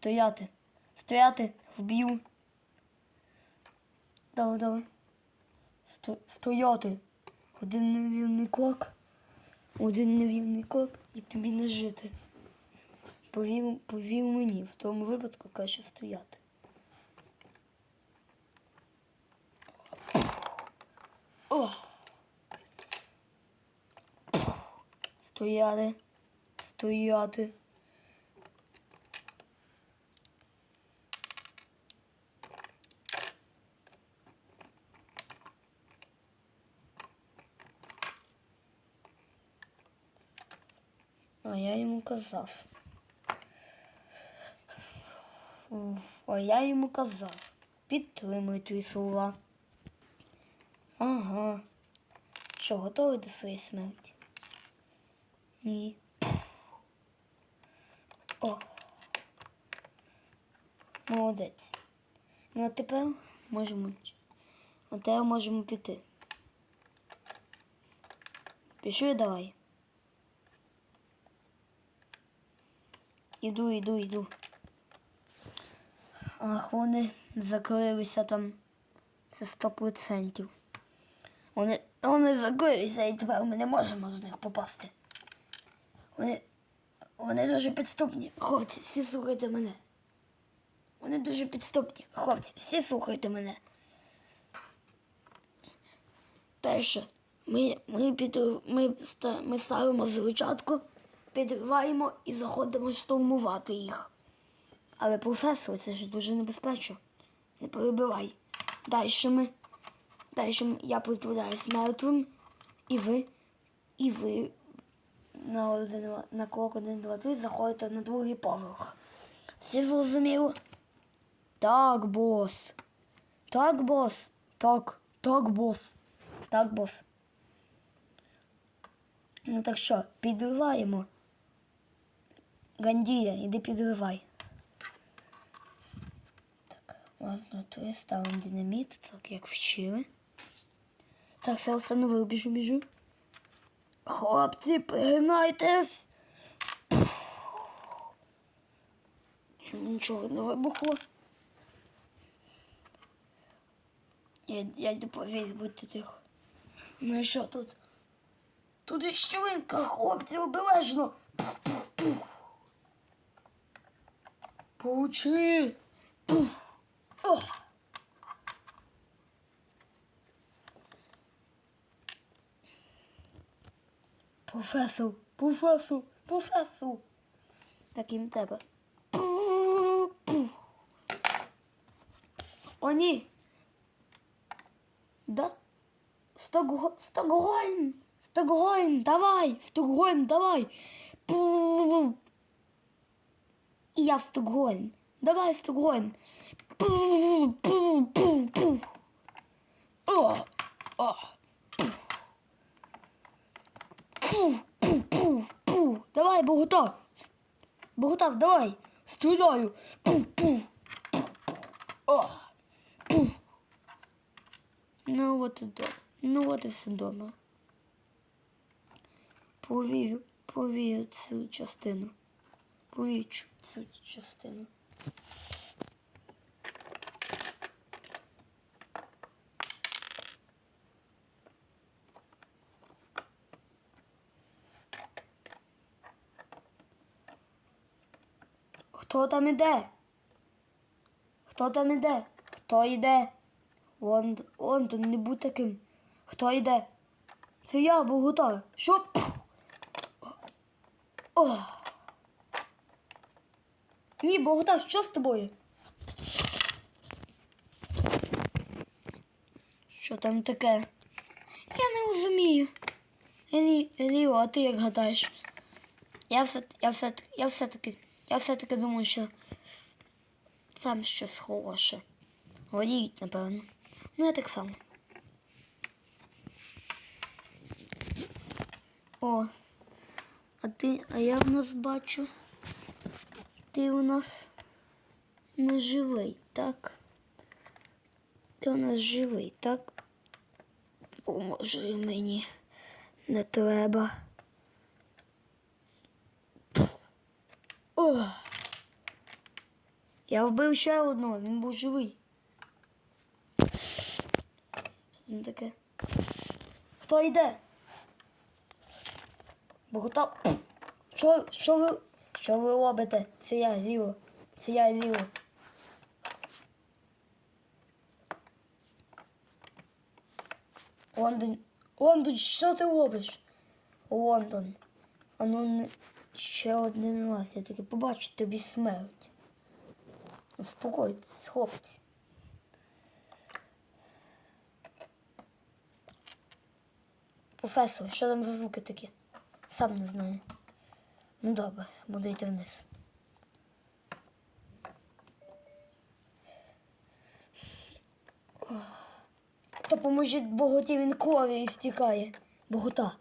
Стояти. Стояти. Вб'ю. Давай, давай. Сто... Стояти. Один невірний крок. Один невірний крок і тобі не жити. Повір, повір мені, в тому випадку краще стояти. О! Стояти. Стояти. А я йому казав. А я йому казав. Підтримуй твої слова. Ага. Що, готовий до своєї смерті? Ні. О. Молодець. Ну а тепер можемо. А тепер можемо піти. Пішли давай. Іду, іду, іду. Ах, вони закрилися там. Це сто процентів. Вони, вони закрилися і тепер ми не можемо до них попасти. Вони, вони дуже підступні. Хлопці, всі слухайте мене. Вони дуже підступні. Хлопці, всі слухайте мене. Перше, ми, ми, під, ми, ми ставимо зручатку, підриваємо і заходимо штурмувати їх. Але професор, це ж дуже небезпечно. Не перебивай. Далі ми. Далі ми- я притворяюсь мертвим, і ви, і ви на, один, на крок 1, 2, 3 заходите на другий поверх. Всі зрозуміли? Так, бос. Так, бос. Так, так, бос. Так, бос. Ну так що, підриваємо. Гандія, іди підривай. Так, ладно, то я ставимо динаміт, так як вчили. Так, все встановив, біжу, біжу. Хлопці, пригинайтесь. Чому нічого не вибухло? Я, я йду повірю, будьте тихо. Ну і що тут? Тут і щілинка, хлопці, обережно. Пух-пух-пух. Получи. Пух. О. Професор, професор, професор. Тебе. Пух, пух. О, ні. Да? Стокго... Стокгольм! Стокгольм, давай! Стокгольм, давай! Пу. І я Стокгольм. Давай, Стокгольм. Пу, пу, пу, пу. Пу, пу, пу, пу. Давай, Богутав. Богутав, давай. Стріляю. Пу, пу. О. Ну от і добре. Ну от і все добре. Повірю, повірю цю частину. Повірю цю частину. Хто там іде? Хто там іде? Хто йде? Лондон, Лондон, не будь таким. Хто йде? Це я, Богута. Що? Пф! Ні, Богута, що з тобою? Що там таке? Я не розумію. Еліо, а ти як гадаєш? Я все, я все, я все-таки, я все-таки думаю, що там щось хороше. Воліють, напевно. Ну, я так само. О, а ти, а я в нас бачу. Ти у нас не живий, так? Ти у нас живий, так? Поможи мені. Не треба. О. Я вбив ще одного, він був живий. Що там таке? Хто йде? Богота. Що, що ви. Що ви робите? Це я ліво. Це я ліво. Лондон. Лондон, що ти робиш? Лондон. А ну ще один раз. Я таки побачу тобі смерть. Успокойтесь, хлопці. Професор, що там за звуки такі? Сам не знаю. Ну добре, буду йти вниз. То поможіть боготі, він кров'ю стікає. Богота.